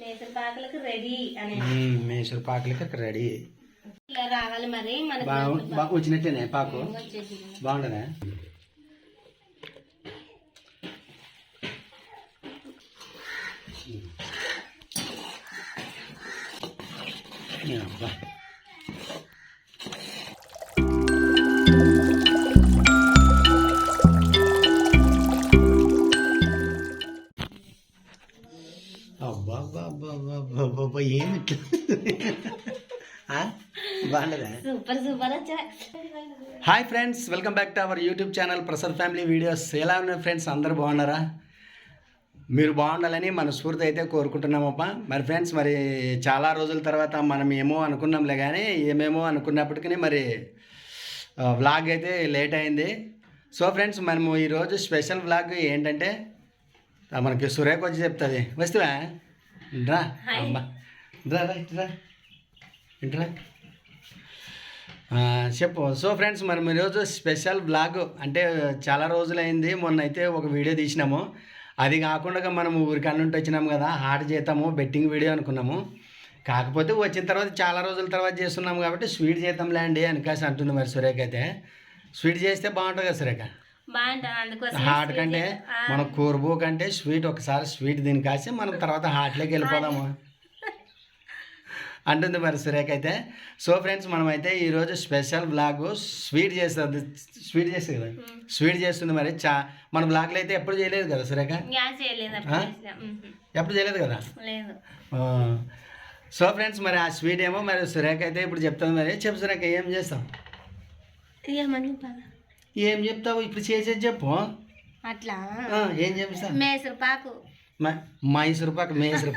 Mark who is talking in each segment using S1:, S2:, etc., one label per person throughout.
S1: మేసరపాకులకు ready అని.
S2: మేసరపాకులకి ready.
S1: ఇలా రావాలి మరి మనకి.
S2: వచ్చినట్టేనే పాకు?
S1: బాగుంటుందా
S2: hi friends welcome back to our YouTube channel Prasad family videos. ఎలా ఉన్నాయి ఫ్రెండ్స్? అందరూ బాగున్నారా? మీరు బాగుండాలని మనస్ఫూర్తి అయితే కోరుకుంటున్నామప్ప మరి ఫ్రెండ్స్ మరి చాలా రోజుల తర్వాత మనం ఏమో అనుకున్నాంలే కానీ ఏమేమో అనుకున్నప్పటికీ మరి వ్లాగ్ అయితే లేట్ అయింది. సో ఫ్రెండ్స్ మనము ఈరోజు స్పెషల్ వ్లాగ్ ఏంటంటే మనకి సురేఖ వచ్చి చెప్తుంది. వస్తువా? రా అమ్మా రా రా ఇటు రా ఇటు రా. ఆ, చెప్పు. సో ఫ్రెండ్స్ మనం ఈరోజు స్పెషల్ బ్లాగ్ అంటే చాలా రోజులైంది. మొన్న అయితే ఒక వీడియో తీసినాము. అది కాకుండా మనం ఊరికి అన్నుంటి వచ్చినాము కదా హార్ట్ చేద్దాము బెట్టింగ్ వీడియో అనుకున్నాము. కాకపోతే వచ్చిన తర్వాత చాలా రోజుల తర్వాత చేస్తున్నాము కాబట్టి స్వీట్ చేద్దాంలే అండి అనికాసి అంటుంది మరి సురేఖ అయితే. స్వీట్ చేస్తే బాగుంటుంది కదా సురేఖ? హార్ట్ కంటే మన కూరబూ కంటే స్వీట్ ఒకసారి స్వీట్ దీని కాసి మనం తర్వాత హార్ట్లోకి వెళ్ళిపోదాము. అంటుంది మరి సురేఖ అయితే. సో ఫ్రెండ్స్ మనమైతే ఈరోజు స్పెషల్ బ్లాగ్ స్వీట్ చేస్తుంది. స్వీట్ చేస్తుంది కదా? స్వీట్ చేస్తుంది మరి. చా మన బ్లాగ్లో అయితే ఎప్పుడు చేయలేదు కదా సురేఖ. ఎప్పుడు చేయలేదు కదా. సో ఫ్రెండ్స్ మరి ఆ స్వీట్ ఏమో మరి సురేఖ అయితే ఇప్పుడు చెప్తుంది మరి. చెప్పు సురేఖ ఏం చేస్తాం ఏం చెప్తావు? ఇప్పుడు చేసేది చెప్పు.
S1: అట్లా?
S2: ఏం చెప్తావు
S1: మేసరు పాకు.
S2: మైసూర్ పాక్ మైసూర్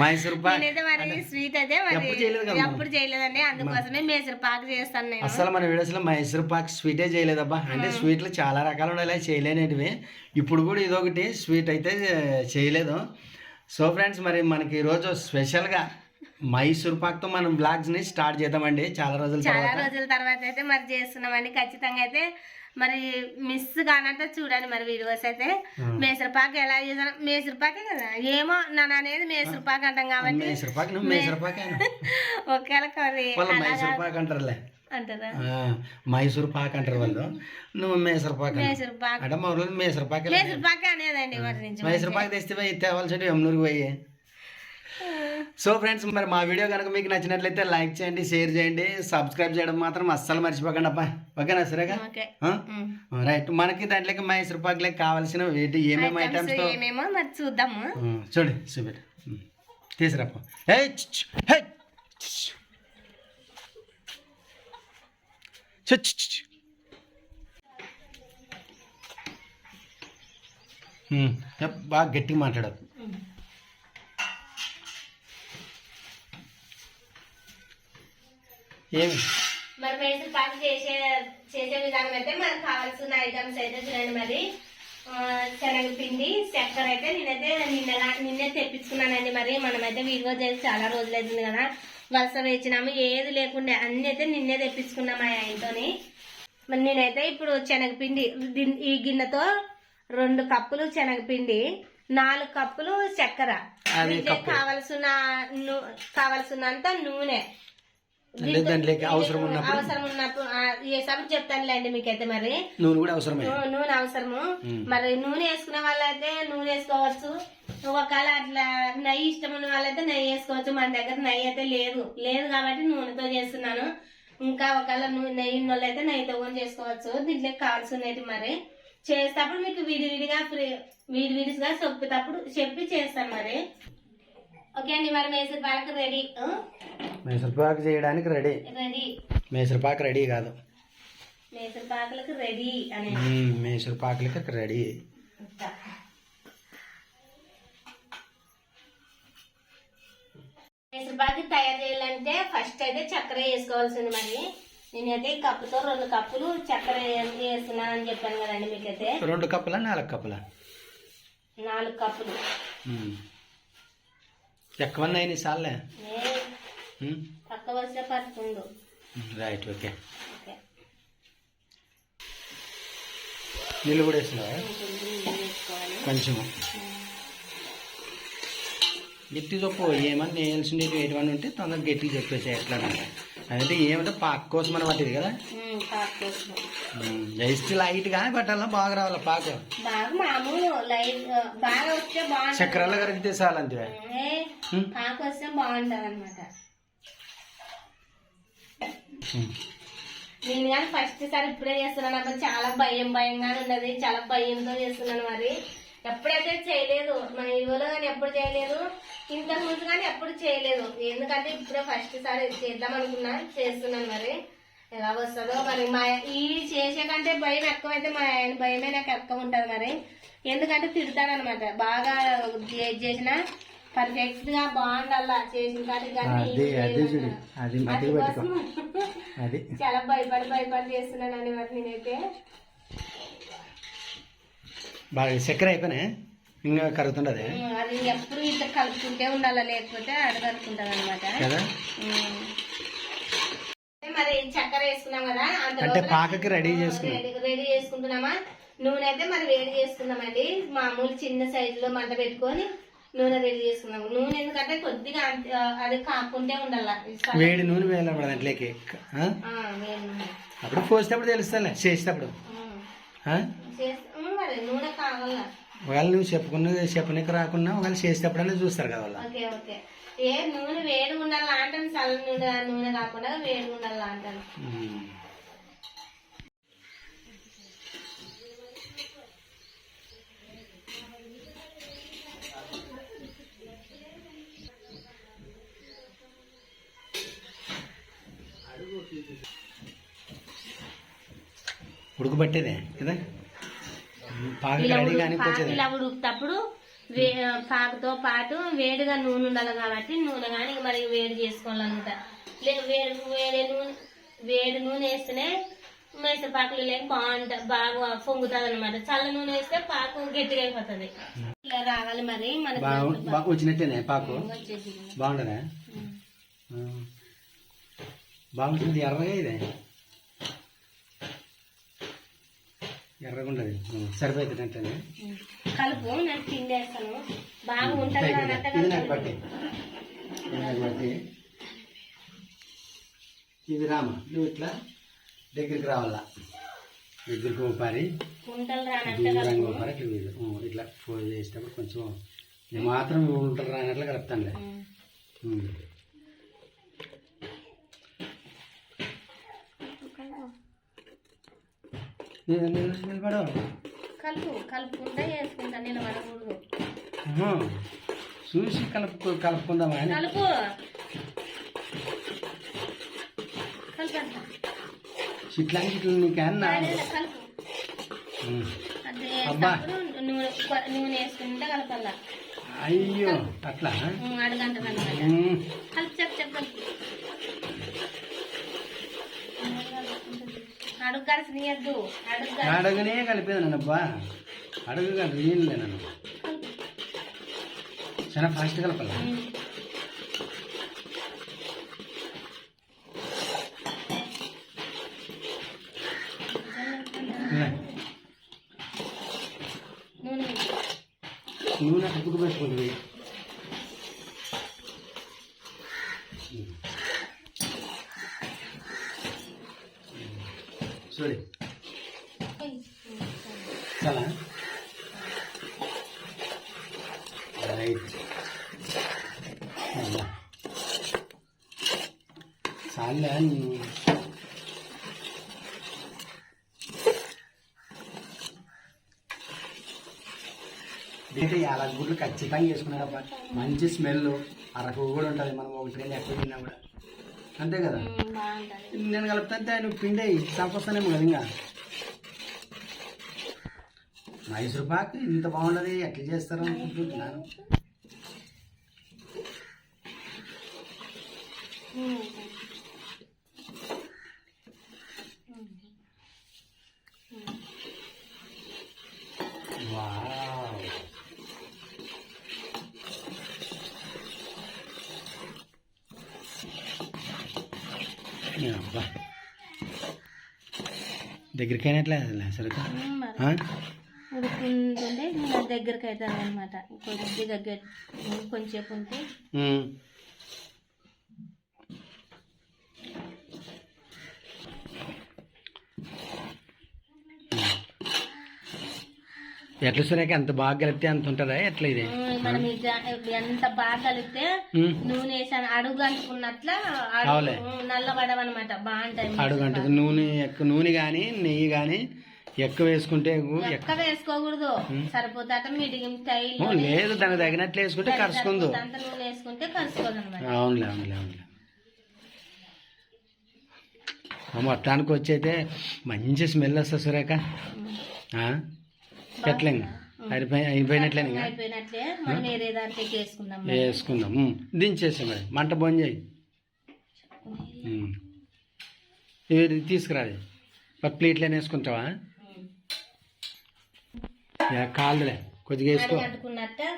S2: మైసూర్ పాక్.
S1: నేనైతే మరి స్వీట్ అయితే మరి
S2: ఎప్పుడు చేయలేదు కదా.
S1: ఎప్పుడు చేయలేదండి. అందుకోసమే మేసరు పాకు చేస్తాను నేను.
S2: అసలు మన వీడియోస్లో మైసూర్ పాక్ స్వీటే చేయలేదబ్బా. అంటే స్వీట్లు చాలా రకాలు ఉండాలి చేయలేనిటివి. ఇప్పుడు కూడా ఇదొకటి స్వీట్ అయితే చేయలేదు. సో ఫ్రెండ్స్ మరి మనకి ఈరోజు స్పెషల్గా మైసూర్ పాక్తో మనం బ్లాగ్స్ని స్టార్ట్ చేద్దామండి. చాలా రోజుల
S1: చాలా రోజుల తర్వాత అయితే మరి చేస్తున్నామండి. ఖచ్చితంగా అయితే మరి మిస్ కానంటే చూడండి మరి వీడియోస్ అయితే. మేసరు పాకు ఎలా చేసాను మేసరు పాకే కదా. ఏమో నన్ను అనేది మేసరు పాకు అంటాం కాబట్టి. ఒకేళ కర్రీ
S2: అంటారులే.
S1: అంటారా?
S2: మైసూర్ పాక్ అంటారు వాళ్ళు. నువ్వు మైసూర్ పాక్ అంటావు.
S1: మేసరు పాకు
S2: అంటే మా ఊళ్ళో మైసూర్ పాక్
S1: మేసరు పాకే అనేదండి
S2: మైసూర్ పాక్ తెస్తే పోయి తేవాల్సి ఎమ్నూరుకి పోయి. సో ఫ్రెండ్స్ మరి మా వీడియో కనుక మీకు నచ్చినట్లయితే లైక్ చేయండి షేర్ చేయండి సబ్స్క్రైబ్ చేయడం మాత్రం అస్సలు మర్చిపోకండి అబ్బా. ఓకేనా సరేగా. రైట్. మనకి దాంట్లోకి మైసూర్ పాక్లకి కావాల్సిన ఏంటి ఏమేమి
S1: ఐటమ్స్ ఏమేమో మరి చూద్దాము.
S2: చూడు చూపెట్టు. హే! హే బాగా గట్టిగా మాట్లాడదు ఏమి?
S1: మరి పాకు చేసే చేసే విధానం అయితే మనకు కావాల్సిన ఐటమ్స్ అయితే చూడండి మరి. శనగపిండి చక్కెర అయితే నేనైతే నిన్న నిన్నే తెప్పించుకున్నానండి మరి. మనమైతే వీడియో చేసి చాలా రోజులు అవుతుంది కదా. వలస వేసినాము ఏది లేకుండే అన్ని అయితే నిన్నే తెప్పించుకున్నాం మా ఆయనతోని. మరి నేనైతే ఇప్పుడు శనగపిండి ఈ గిన్నెతో రెండు కప్పులు శనగపిండి నాలుగు కప్పులు చక్కెర. కావలసిన కావలసినంత నూనె.
S2: దాంట్లోకి అవసరం ఉన్నప్పుడు?
S1: అవసరం ఉన్నప్పుడు ఏ సభకు చెప్తానులేండి మీకైతే మరి.
S2: నూనె కూడా అవసరమే.
S1: నూనె అవసరము. మరి నూనె వేసుకునే వాళ్ళైతే నూనె వేసుకోవచ్చు. ఒకవేళ అట్లా నెయ్యి ఇష్టం ఉన్న వాళ్ళైతే నెయ్యి వేసుకోవచ్చు. మన దగ్గర నెయ్యి అయితే లేదు. లేదు కాబట్టి నూనెతో చేస్తున్నాను. ఇంకా ఒకవేళ నెయ్యి ఉన్న వాళ్ళైతే నెయ్యితో కూడా చేసుకోవచ్చు. దీంట్లో కావాల్సినవి మరి. చేసేటప్పుడు మీకు విడివిడిగా ఫ్రీ విడివిడిగా చెప్పేటప్పుడు చెప్పి చేస్తాను మరి. ఓకే అండి మరి మేసరి రెడీ.
S2: మైసూర్ పాక్ చేయడానికి ready.
S1: Ready.
S2: Mysore pak ready కాదు.
S1: మేసరి పాకలకు రెడీ అని.
S2: మ్మ్, మైసూర్ పాకులకి రెడీ.
S1: మైసూర్ పాకు తయారు చేయాలంటే ఫస్ట్ అయితే చక్కెర వేసుకోవాల్సింది మరి. నేనైతే ఈ కప్పుతో రెండు కప్పులు చక్కెర వేస్తున్నాను అని చెప్పాను కదండి మీకైతే.
S2: రెండు కప్పులా నాలుగు కప్పులా?
S1: నాలుగు కప్పులు.
S2: మ్మ్. ఎక్కువన్నా అయినాయి సార్లే.
S1: పక్క
S2: రైట్ ఓకే. నీళ్ళు కూడా
S1: వేసుకోవాలి.
S2: కొంచెము. గట్టి చెప్పు ఏమన్నా వేయాల్సింది ఎటువంటి ఉంటే తొందరగా గట్టిగా చెప్పేసి ఎట్లా అదంటే ఏమంటే పాక కోసం అని పట్టింది కదా? జస్ట్ లైట్గా పట్టాలా బాగా రావాలి పాక
S1: బాగా మామూలు లైట్ బాగా వస్తే బాగుంటుంది.
S2: చక్రాలు కరిగితే చాలు అంతే.
S1: ఏ,
S2: ఉమ్.
S1: పాకు వస్తే బాగుంటది అనమాట. నేను కానీ ఫస్ట్ సారి ఇప్పుడే చేస్తున్నాను అప్పుడు చాలా భయం భయంగానే ఉన్నది. చాలా భయంతో చేస్తున్నాను మరి. ఎప్పుడైతే చేయలేదు మన ఇవ్వలో కానీ ఎప్పుడు చేయలేదు ఇంతకు ముందు కానీ ఎప్పుడు చేయలేదు. ఎందుకంటే ఇప్పుడే ఫస్ట్ సారి చేద్దాం అనుకున్నా చేస్తున్నాను మరి. ఎలా వస్తుందో మరి మా ఈ చేసే కంటే భయం ఎక్కువైతే మా ఆయన భయమే నాకు ఎక్కువ ఉంటుంది మరి. ఎందుకంటే తిడతాను అనమాట బాగా చేసిన పర్ఫెక్ట్గా బాగుండాలా చేసిన కాడికి చాలా భయపడి భయపడి చేస్తున్నానని మరి నేనైతే.
S2: బాగా చక్కెర అయిపోయినా? ఇంకా కరుగుతుండదు?
S1: అది ఎప్పుడు ఇట్లా కలుపుకుంటే ఉండాలి లేకపోతే అడగనుకుంటాను అనమాట
S2: కదా
S1: మరి చక్కెర వేసుకున్నాం కదా అంత
S2: అంటే పాకకి రెడీ చేసుకున్నాం.
S1: రెడీ చేసుకుంటున్నామా? నూనె అయితే మరి వేడి చేసుకుందామండి. మామూలు చిన్న సైజు లో మంట పెట్టుకొని నూనె రెడీ చేసుకున్నాం నూనె ఎందుకంటే కొద్దిగా అది కాకుంటే ఉండాల.
S2: వేడి నూనె వేయాలి దాంట్లోకి. అప్పుడు పోసేటప్పుడు తెలుస్తాలే చేసేటప్పుడు.
S1: నూనె కావాల?
S2: ఒకవేళ నువ్వు చెప్పుకున్న చెప్పనీకి రాకున్నా ఒకవేళ చేసేటప్పుడైనా చూస్తారు కదా వాళ్ళు.
S1: ఏ నూనె వేడి ఉండాలా అంటాను చల్ల నూనె నూనె కాకుండా వేడి ఉండాలా అంటాను.
S2: ఉడకబట్టేదే కదా? పాక
S1: ఇలా
S2: రెడీ కానీ
S1: ఉడుకుతప్పుడు పాకుతో పాటు వేడిగా నూనె ఉండాలి కాబట్టి నూనె కానీ మరి వేడి చేసుకోవాలన్నమాట లే వేడి వేడి నూనె వేడి నూనె వేస్తేనే మైసూర్ పాకులు లేక బాగా పొంగుతుంది అనమాట చల్ల నూనె వేస్తే పాకు గట్టిగా అయిపోతుంది. ఇలా రావాలి మరి మనకి
S2: వచ్చినట్టేనే పాకు? బాగుండదా. బాగుంటుంది ఎర్రగా ఇదే ఎర్రగా ఉండదు సరిపోతుంది అంటే
S1: కలుపు నేను పిండి వేస్తాను. బాగా ఉంటుంది అన్నట్టుగా
S2: ఇది నాకు బట్టి ఇది నాకు ఇది రామ నువ్వు ఇట్లా దగ్గరికి రావాలా? దగ్గరికి
S1: రానట్టుగా
S2: దూరంగా ఒకసారి ఇట్లా ఇట్లా ఫోన్ చేసేటప్పుడు కొంచెం మాత్రం ఉంటారు రానట్లు కలుపుతానులే. నిలబడు
S1: కలుపు కలుపుకుంటా వేసుకుంటా
S2: ఆహా. చూసి కలుపు కలుపుకుందామా
S1: కలుపు. కలుపు
S2: ఇట్లా ఇట్లా నీకన్నా
S1: కలుపు. అది
S2: అబ్బా.
S1: నూనె వేసుకుంటే కలపాల
S2: అయ్యో అట్లా? ఉమ్.
S1: కలుపు చెప్పు చెప్పు.
S2: అడగనే కలిపేది నన్ను అబ్బా అడుగు కాదు నీళ్ళే నన్ను చాలా ఫాస్ట్ కలపాల.
S1: నూనె.
S2: ఉతుకు పెట్టుకుంటుంది చాలే అయితే యాలక్ గుడ్లు ఖచ్చితంగా చేసుకున్నారబ్బా మంచి స్మెల్ అరకు కూడా ఉంటుంది. మనం ఒకటి రెండు ఎక్కువ తిన్నా కూడా. అంతే కదా?
S1: బాగుంటది.
S2: నేను కలుపుతుంటే నువ్వు పిండి చంపొస్తానేమో కదా ఇంకా. మైసూర్ పాక్ ఇంత బాగుండదు. ఎట్లా చేస్తారు అనుకుంటున్నాను.
S1: ఉమ్.
S2: వావ్ ఏ అబ్బా దగ్గరికి అయినట్లే సరుకు
S1: ఉమ్, మరి.
S2: ఆ?
S1: ఉడుకుంటుంటే ఇంకా దగ్గరికి అవుతుంది అనమాట కొద్దిగా గట్టి కొంచెంసేపు ఉంటే
S2: ఎట్లా సురేఖ ఎంత బాగా కలిపితే అంత ఉంటుందా? ఎట్లా ఇది?
S1: ఎంత బాగా కలిపితే. నూనె వేసాను. అడుగు అనుకున్నట్ల
S2: అవులే.
S1: నల్లబడవన్నమాట. బాగుంటాయి
S2: అడుగంటది నూనె ఎక్కువ నూనె కానీ నెయ్యి కానీ ఎక్కువ వేసుకుంటే ఎక్కువ- ఎక్కువ
S1: ఎక్క వేసుకోకూడదు. సరిపోతాట మీడియం స్టైల్
S2: ఓ, లేదు దానికి తగినట్లు వేసుకుంటే కరుచుకుందు.
S1: అంత నూనె వేసుకుంటే కలుసుకోదు అనమాట
S2: అవునులే అవునులే. అవునులే మొత్తానికి వచ్చైతే మంచి స్మెల్ వస్తుంది సురేఖ. అయిపోయి అయిపోయినట్లే.
S1: అయిపోయినట్లే వేరే వేసుకుందాం మరి.
S2: వేసుకుందాం ఉమ్. దించేసి మరి. మంట బంద్ చేయి. ఇది తీసుకురాది మరి ప్లేట్లోనే వేసుకుంటావా? కాదులే కొద్దిగా వేసుకో.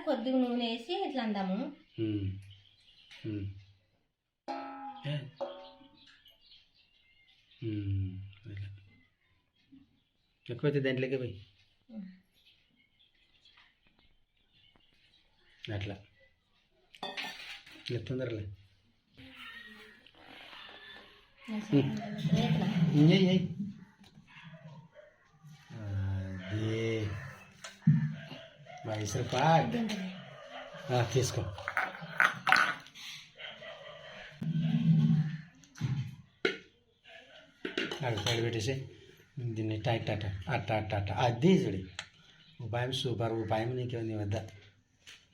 S1: కొద్దిగా నూనె వేసి ఇట్లా అందాము.
S2: ఎక్కువైతే దాంట్లోకి పోయి. అట్లా ఇట్లా తొందరలే
S1: ఇట్లా.
S2: ఏయ్ ఏయ్ అదే మైసూర్ పాక్ ఆ, తీసుకో అక్కడ సైడ్ పెట్టేసి దీన్ని టైట్ అట్ట అట్ట అట్ట అట్ట అది చూడి ఉపాయం సూపర్ ఉపాయం నీకే నీ వద్ద ఉమ్.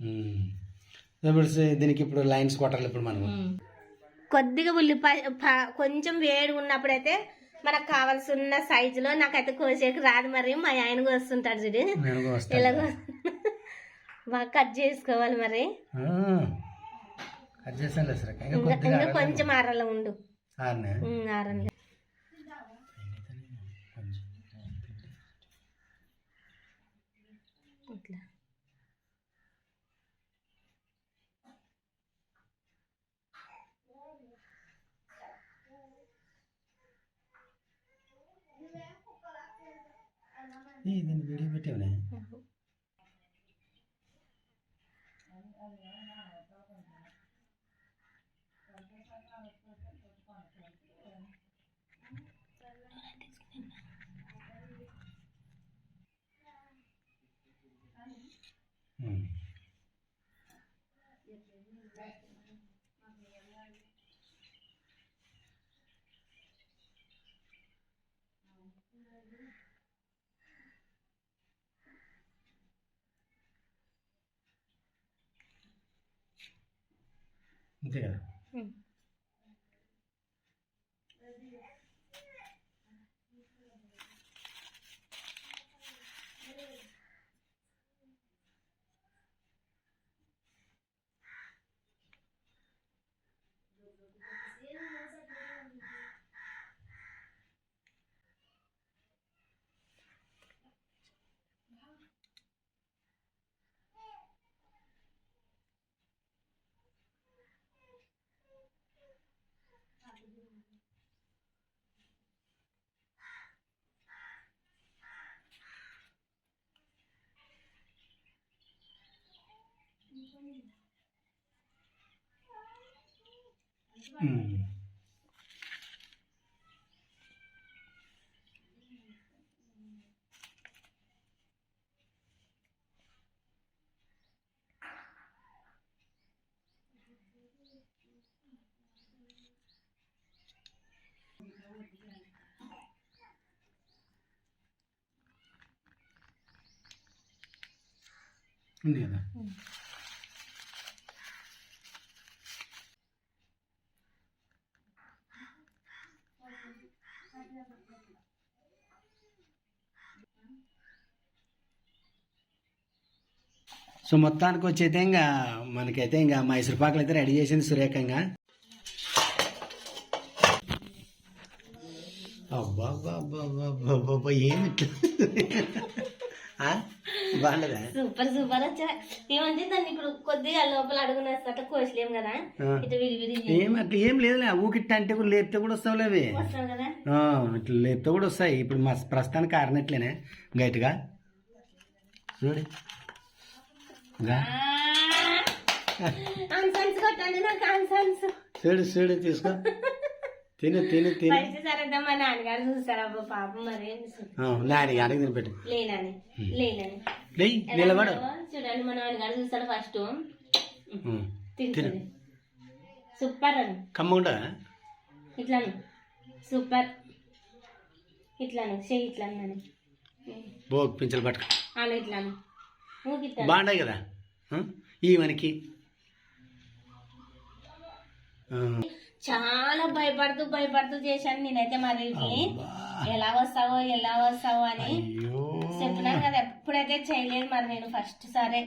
S2: ఇప్పుడు దీనికి ఇప్పుడు లైన్స్ కొట్టాలి ఇప్పుడు మనం.
S1: కొద్దిగా ఉల్లిపాయ ప- కొంచెం వేడి ఉన్నప్పుడైతే మనకు కావాల్సిన సైజులో నాకైతే కోసేకి రాదు మరి. మా ఆయన కోస్తుంటాడు చూడు. ఇలా బాగా కట్ చేసుకోవాలి మరి.
S2: కట్ ఇంకా
S1: కొంచెం ఆరలో ఉండు.
S2: ఆరునే ఈ దీన్ని వీడియో పెట్టావునే ఉమ్. అంతే కదా
S1: ఉమ్.
S2: ఉమ్. ఉంది కదా సో మొత్తానికి వచ్చైతే ఇంకా మనకైతే ఇంకా మైసూర్ పాకులు అయితే రెడీ చేసింది సురేఖంగా. అబ్బా ఏమి ఇట్లా? బాగుండదా?
S1: సూపర్ సూపర్ వచ్చా. ఏమంటే దాన్ని ఇప్పుడు కొద్దిగా లోపల కోసలేం కదా.
S2: ఆ.
S1: ఇటు విడి విడి
S2: ఏం అట్లా ఏం లేదులే ఊకిట్ట అంటే కూడా లేపితే కూడా వస్తావులే అవి
S1: వస్తాం కదా?
S2: ఆ, ఇట్లా లేపితే కూడా వస్తాయి. ఇప్పుడు మా ప్రస్తుతానికి ఆరినట్లేనే గట్టిగా. చూడు రా.
S1: ఆన్సన్స్ కొట్టండి నాకు ఆన్సన్స్
S2: చూడు చూడు తీసుకో. తిను తిను తిను.
S1: నాన్నగారు చూస్తారు. పాపం మరి
S2: నాని అడిగి తినిపెట్టు.
S1: లేనని
S2: నిలబడు.
S1: చూడండి మా నాన్నగారు చూస్తాడు ఫస్ట్. తింటుంది. సూపర్ అని.
S2: కమ్ముండా
S1: ఇట్లాను. సూపర్. ఇట్లాను చెయ్యి ఇట్లా అన్నాను
S2: బోగ్ పింఛలు పట్టుకో.
S1: ఆమె ఇట్లాను.
S2: బాగుంటాయి కదా? మనకి.
S1: చాలా భయపడుతూ భయపడుతూ చేశాను నేనైతే మరి. ఎలా వస్తావో ఎలా వస్తావో అని చెప్పినాను కదా ఎప్పుడైతే చేయలేదు మరి నేను ఫస్ట్ సరే.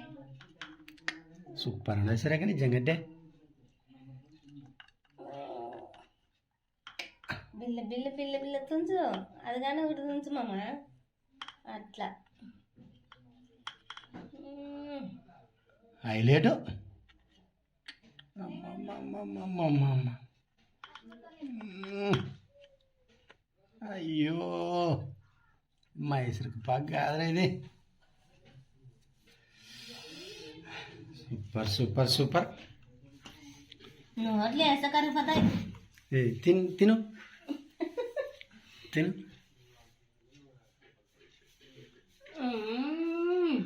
S2: సూపర్ ఉన్నాయి సరే కానీ నిజంగంటే
S1: బిల్ల బిల్ల బిల్ల బిల్ల తుంచు. అది కానీ ఒకటి తుంచు మామ. అట్లా.
S2: హైలైట్ అమ్మమ్మమ్మమ్మమ్మమ్మ. మ్మ్. అయ్యో మైసూరుకు పాక కాదురా ఇది సూపర్ సూపర్ సూపర్
S1: నోట్లు వేస్తే కరిగిపోతాయి
S2: ఏ, తిను తిను తిను
S1: మ్మ్.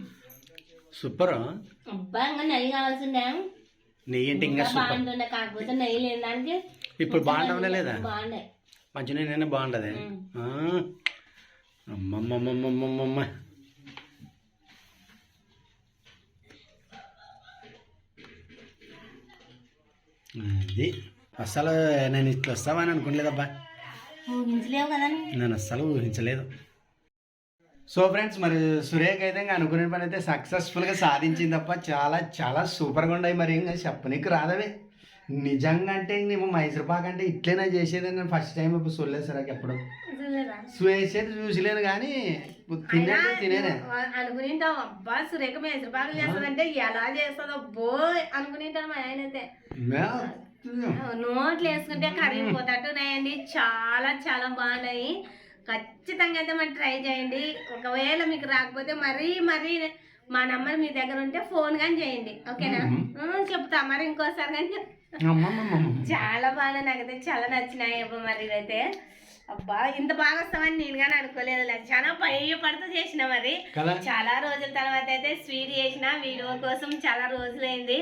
S2: సూపర్.
S1: అబ్బా ఇంకా నెయ్యి కావాల్సిందే.
S2: నెయ్యి అంటే ఇంకా సూపర్.
S1: బాగుంటుండే కాకపోతే నెయ్యి లేని దానికి
S2: ఇప్పుడు బాగుండవలే లేదా?
S1: బాగుండే.
S2: మంచి నేను బాగుంటుంది
S1: మ్మ్.
S2: అమ్మమ్మమ్మమ్మమ్మమ్మ. ఇది అస్సలు నేను ఇట్లా వస్తావని అనుకోలేదబ్బా
S1: ఊహించలేవు కదా.
S2: నేను అస్సలు ఊహించలేదు. సో ఫ్రెండ్స్ మరి సురేఖ అయితే ఇంకా అనుకునే పని అయితే సక్సెస్ఫుల్గా సాధించింది తప్ప చాలా చాలా సూపర్గా ఉన్నాయి మరి. ఇంకా చెప్పనీకి రాదవి. నిజంగా అంటే నేను మైసూర్ పాక్ అంటే ఇట్లనే చేసేది నేను ఫస్ట్ టైం ఇప్పుడు చూడలేదు సరే ఎప్పుడు? చేసేది చూసలేను కానీ తినేది తినేదే
S1: అనుకునింటాం అబ్బా సురేఖ మేసరి చేస్తుందంటే ఎలా చేస్తుందో బో అనుకునింటాను మా ఆయన అయితే.
S2: మే-
S1: నోట్లు వేసుకుంటే కరిగిపోతట్టున్నాయండి. చాలా చాలా బాగున్నాయి. ఖచ్చితంగా అయితే మరి ట్రై చేయండి. ఒకవేళ మీకు రాకపోతే మరీ మరీ మా నంబర్ మీ దగ్గర ఉంటే ఫోన్ కానీ చేయండి. ఓకేనా? చెప్తా మరి ఇంకోసారి కానీ. చాలా బాగా నాకైతే చాలా నచ్చినాయి అబ్బా మరి ఇవైతే. అబ్బా ఇంత బాగా వస్తామని నేను కానీ అనుకోలేదు చాలా భయపడుతూ చేసిన మరి. చాలా రోజుల తర్వాత అయితే స్వీట్ చేసిన. వీడియో కోసం చాలా రోజులైంది.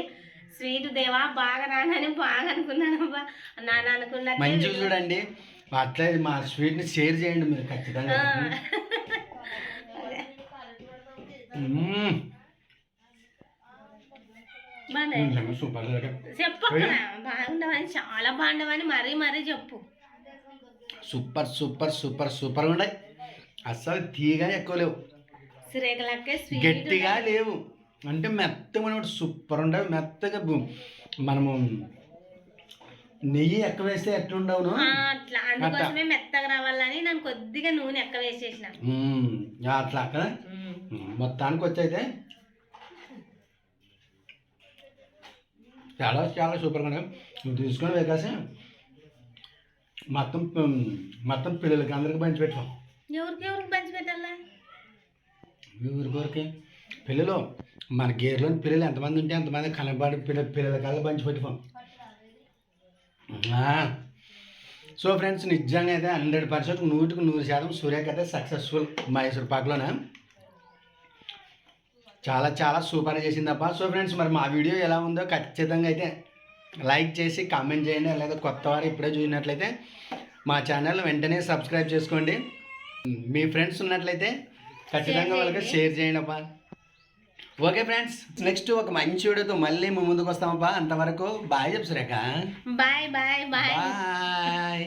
S1: స్వీట్ దేవా బాగా రానని బాగా అనుకున్నాను అబ్బా. నాన్న అనుకున్నట్టే
S2: మంచిగా చూడండి. అట్లే మా స్వీట్ని షేర్ చేయండి మీరు ఖచ్చితంగా. సూపర్
S1: బాగుండవని చాలా బాగుండవని మరీ మరీ చెప్పు.
S2: సూపర్ సూపర్ సూపర్ సూపర్గా ఉన్నాయి. అస్సలు తీగా ఎక్కువ లేవు. గట్టిగా లేవు. అంటే మెత్తగా సూపర్ ఉండవు. మెత్తగా మనము నెయ్యి ఎక్కువ వేస్తే ఎట్లుండవును
S1: అట్లా. అందుకోసమే మెత్తగా రావాలని నేను కొద్దిగా నూనె ఎక్క వేసేసిన.
S2: అట్లా మ్మ్. మొత్తానికి వచ్చి అయితే చాలా చాలా సూపర్గా తీసుకొని వేకాసి మొత్తం మొత్తం పిల్లలకి అందరికి పంచి పెట్టుకో.
S1: ఎవరికి ఎవరికి పంచి పెట్టాలా?
S2: ఊరికొరికి పిల్లలు మన గేర్లోని పిల్లలు ఎంతమంది ఉంటే అంతమంది కనబడి పిల్ల పిల్లల కల్లా పంచి పెట్టుకోం. సో ఫ్రెండ్స్ నిజంగా అయితే హండ్రెడ్ పర్సెంట్ నూటికి నూరు శాతం సూర్యకి అయితే సక్సెస్ఫుల్ మైసూర్ పాక్లోనే చాలా చాలా సూపర్ చేసిందప్ప సో ఫ్రెండ్స్ మరి మా వీడియో ఎలా ఉందో ఖచ్చితంగా అయితే లైక్ చేసి కామెంట్ చేయండి. లేదా కొత్త వారు ఇప్పుడే చూసినట్లయితే మా ఛానల్ వెంటనే సబ్స్క్రైబ్ చేసుకోండి. మీ ఫ్రెండ్స్ ఉన్నట్లయితే ఖచ్చితంగా వాళ్ళకి షేర్ చేయండి అప్ప ఓకే ఫ్రెండ్స్ నెక్స్ట్ ఒక మంచి వీడియోతో మళ్ళీ మేము ముందుకు వస్తామప్పా అంతవరకు బాయ్ చెప్పు Surekha
S1: bye bye bye.
S2: Bye.